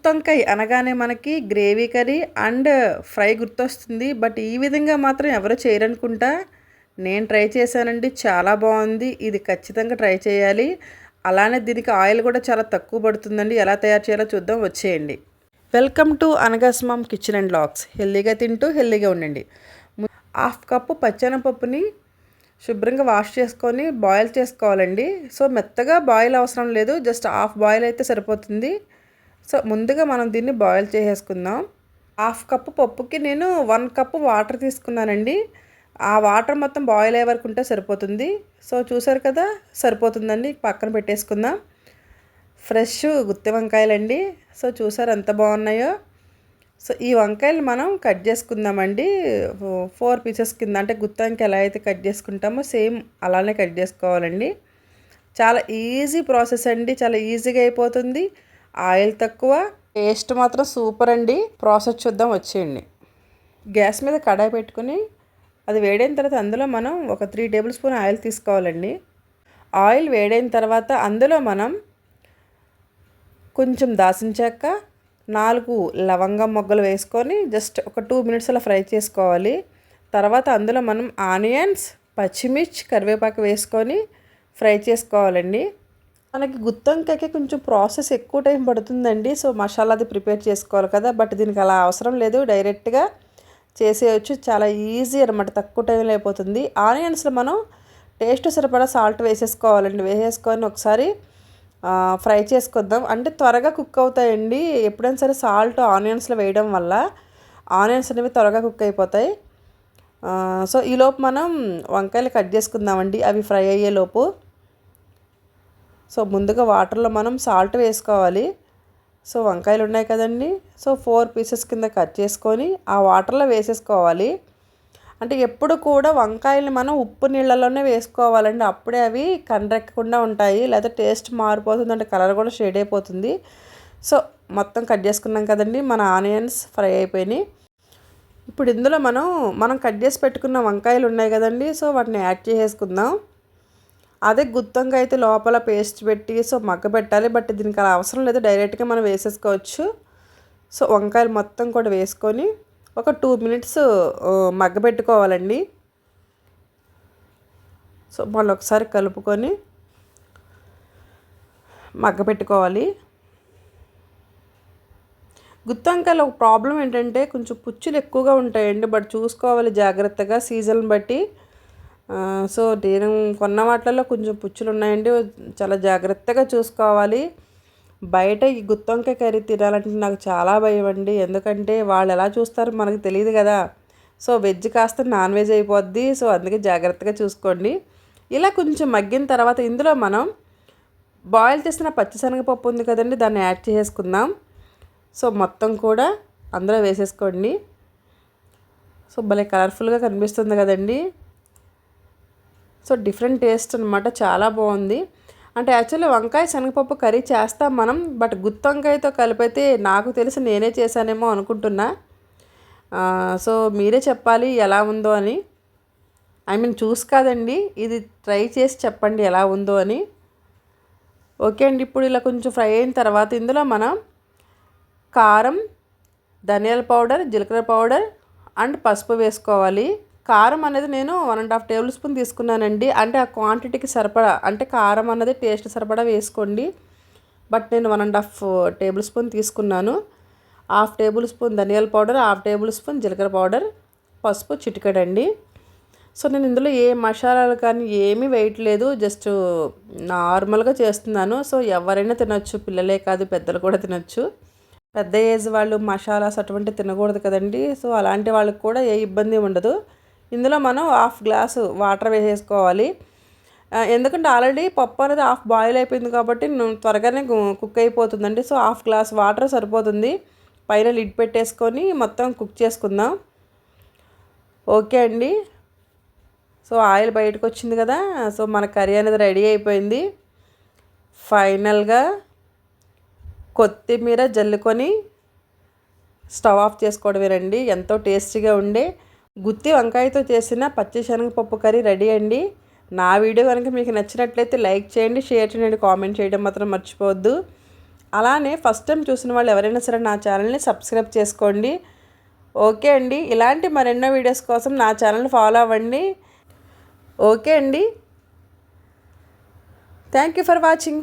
గుత్తొంకాయ అనగానే మనకి gravy curry and fry గుర్తొస్తుంది. బట్ ఈ విధంగా మాత్రం ఎవరు చేయరనుకుంటా నేను ట్రై చేశానండి. చాలా బాగుంది. ఇది ఖచ్చితంగా ట్రై చేయాలి. అలానే దీనికి ఆయిల్ కూడా చాలా తక్కువ పడుతుందండి. ఎలా తయారు చేయాలో చూద్దాం. వచ్చేయండి. వెల్కమ్ టు అనగాస్మామ్ కిచెన్ అండ్ లాక్స్. హెల్దీగా తింటూ హెల్దీగా ఉండండి. హాఫ్ కప్పు పచ్చెనపప్పుని శుభ్రంగా వాష్ చేసుకొని బాయిల్ చేసుకోవాలండి. సో మెత్తగా బాయిల్ అవసరం లేదు. జస్ట్ హాఫ్ బాయిల్ అయితే సరిపోతుంది. సో ముందుగా మనం దీన్ని బాయిల్ చేసేసుకుందాం. హాఫ్ కప్పు పప్పుకి నేను వన్ కప్పు వాటర్ తీసుకున్నానండి. ఆ వాటర్ మొత్తం బాయిల్ అయ్యే వరకు ఉంటే సరిపోతుంది. సో చూసారు కదా సరిపోతుందండి. పక్కన పెట్టేసుకుందాం. ఫ్రెష్ గుత్తి వంకాయలండి. సో చూసారు ఎంత బాగున్నాయో. సో ఈ వంకాయలు మనం కట్ చేసుకుందామండి. ఫోర్ పీసెస్ కింద అంటే గుత్తి వంకాయ ఎలా అయితే కట్ చేసుకుంటామో సేమ్ అలానే కట్ చేసుకోవాలండి. చాలా ఈజీ ప్రాసెస్ అండి. చాలా ఈజీగా అయిపోతుంది. ఆయిల్ తక్కువ. టేస్ట్ మాత్రం సూపర్ అండి. ప్రాసెస్ చూద్దాం వచ్చేయండి. గ్యాస్ మీద కడాయి పెట్టుకుని అది వేడైన తర్వాత అందులో మనం ఒక త్రీ టేబుల్ స్పూన్ ఆయిల్ తీసుకోవాలండి. ఆయిల్ వేడైన తర్వాత అందులో మనం కొంచెం దాసిన చెక్క నాలుగు లవంగం మొగ్గలు వేసుకొని జస్ట్ ఒక టూ మినిట్స్ అలా ఫ్రై చేసుకోవాలి. తర్వాత అందులో మనం ఆనియన్స్ పచ్చిమిర్చి కరివేపాకు వేసుకొని ఫ్రై చేసుకోవాలండి. మనకి గుత్తొంకాయకి కొంచెం ప్రాసెస్ ఎక్కువ టైం పడుతుందండి. సో మసాలా అది ప్రిపేర్ చేసుకోవాలి కదా. బట్ దీనికి అలా అవసరం లేదు. డైరెక్ట్గా చేసేయచ్చు. చాలా ఈజీ అనమాట తక్కువ టైంలో అయిపోతుంది. ఆనియన్స్లో మనం టేస్ట్ సరిపడా సాల్ట్ వేసేసుకోవాలండి. వేసేసుకొని ఒకసారి ఫ్రై చేసుకుందాం అంటే త్వరగా కుక్ అవుతాయండి. ఎప్పుడైనా సరే సాల్ట్ ఆనియన్స్లో వేయడం వల్ల ఆనియన్స్ అనేవి త్వరగా కుక్ అయిపోతాయి. సో ఈలోపు మనం వంకాయలు కట్ చేసుకుందామండి. అవి ఫ్రై అయ్యేలోపు. సో ముందుగా వాటర్లో మనం సాల్ట్ వేసుకోవాలి. సో వంకాయలు ఉన్నాయి కదండి. సో ఫోర్ పీసెస్ కింద కట్ చేసుకొని ఆ వాటర్లో వేసేసుకోవాలి. అంటే ఎప్పుడు కూడా వంకాయలు మనం ఉప్పు నీళ్ళలోనే వేసుకోవాలండి. అప్పుడే అవి కండ్రెక్కకుండా ఉంటాయి. లేదా టేస్ట్ మారిపోతుంది అంటే కలర్ కూడా షేడ్ అయిపోతుంది. సో మొత్తం కట్ చేసుకున్నాం కదండి. మన ఆనియన్స్ ఫ్రై అయిపోయినాయి. ఇప్పుడు ఇందులో మనం మనం కట్ చేసి పెట్టుకున్న వంకాయలు ఉన్నాయి కదండి. సో వాటిని యాడ్ చేసేసుకుందాం. అదే గుత్తంగా అయితే లోపల పేస్ట్ పెట్టి సో మగ్గ పెట్టాలి. బట్ దీనికి అలా అవసరం లేదు. డైరెక్ట్గా మనం వేసేసుకోవచ్చు. సో వంకాయలు మొత్తం కూడా వేసుకొని ఒక టూ మినిట్స్ మగ్గ పెట్టుకోవాలండి. సో మళ్ళీ ఒకసారి కలుపుకొని మగ్గ పెట్టుకోవాలి. గుత్తంకాయలో ఒక ప్రాబ్లం ఏంటంటే కొంచెం పుచ్చులు ఎక్కువగా ఉంటాయండి. బట్ చూసుకోవాలి జాగ్రత్తగా. సీజన్ బట్టి సో నేను కొన్న వాటిల్లో కొంచెం పుచ్చులు ఉన్నాయండి చాలా జాగ్రత్తగా చూసుకోవాలి. బయట ఈ గుత్తొంకాయ కర్రీ తినాలంటే నాకు చాలా భయం అండి. ఎందుకంటే వాళ్ళు ఎలా చూస్తారో మనకు తెలియదు కదా. సో వెజ్ కాస్త నాన్ వెజ్ అయిపోద్ది. సో అందుకే జాగ్రత్తగా చూసుకోండి. ఇలా కొంచెం మగ్గిన తర్వాత ఇందులో మనం బాయిల్ చేసిన పచ్చిశనగపప్పు ఉంది కదండి దాన్ని యాడ్ చేసేసుకుందాం సో మొత్తం కూడా అందులో వేసేసుకోండి. సో భలే కలర్ఫుల్గా కనిపిస్తుంది కదండి. సో డిఫరెంట్ టేస్ట్ అనమాట చాలా బాగుంది. అంటే యాక్చువల్లీ వంకాయ శనగపప్పు కర్రీ చేస్తాం మనం బట్ గుత్తి వంకాయతో కలిపితే నాకు తెలిసి నేనే చేశానేమో అనుకుంటున్నా. సో మీరే చెప్పాలి ఎలా ఉందో అని. ఐ మీన్ చూసి కాదండి ఇది ట్రై చేసి చెప్పండి ఎలా ఉందో అని. ఓకే అండి ఇప్పుడు ఇలా కొంచెం ఫ్రై అయిన తర్వాత ఇందులో మనం కారం ధనియాల పౌడర్ జీలకర్ర పౌడర్ అండ్ పసుపు వేసుకోవాలి. కారం అనేది నేను one and half tablespoon తీసుకున్నానండి. అంటే ఆ క్వాంటిటీకి సరిపడా అంటే కారం అన్నది టేస్ట్ సరిపడా వేసుకోండి. బట్ నేను one and half tablespoon తీసుకున్నాను. హాఫ్ టేబుల్ స్పూన్ ధనియాల పౌడర్ హాఫ్ టేబుల్ స్పూన్ జీలకర్ర పౌడర్ పసుపు చిటికెడండి. సో నేను ఇందులో ఏ మసాలాలు కానీ ఏమీ వేయట్లేదు. జస్ట్ నార్మల్గా చేస్తున్నాను. సో ఎవరైనా తినొచ్చు. పిల్లలే కాదు పెద్దలు కూడా తినొచ్చు. పెద్ద ఏజ్ వాళ్ళు మసాలాస్ అటువంటి తినకూడదు కదండి. సో అలాంటి వాళ్ళకి కూడా ఏ ఇబ్బంది ఉండదు. ఇందులో మనం హాఫ్ గ్లాసు వాటర్ వేసేసుకోవాలి. ఎందుకంటే ఆల్రెడీ పప్పు అనేది హాఫ్ బాయిల్ అయిపోయింది కాబట్టి త్వరగానే కుక్ అయిపోతుందండి. సో హాఫ్ గ్లాస్ వాటర్ సరిపోతుంది. పైన లిడ్ పెట్టేసుకొని మొత్తం కుక్ చేసుకుందాం. ఓకే అండి. సో ఆయిల్ బయటకు వచ్చింది కదా సో మన కర్రీ అనేది రెడీ అయిపోయింది. ఫైనల్గా కొత్తిమీర జల్లుకొని స్టవ్ ఆఫ్ చేసుకోవడమేనండి. ఎంతో టేస్టీగా ఉండే గుత్తి వంకాయతో చేసిన పచ్చి శనగపప్పు కర్రీ రెడీ అండి. నా వీడియో కనుక మీకు నచ్చినట్లయితే లైక్ చేయండి షేర్ చేయండి కామెంట్ చేయడం మాత్రం మర్చిపోవద్దు. అలానే ఫస్ట్ టైం చూసిన వాళ్ళు ఎవరైనా సరే నా ఛానల్ని సబ్స్క్రైబ్ చేసుకోండి. ఓకే అండి. ఇలాంటి మరెన్నో వీడియోస్ కోసం నా ఛానల్ని ఫాలో అవ్వండి. ఓకే అండి. Thank you for watching.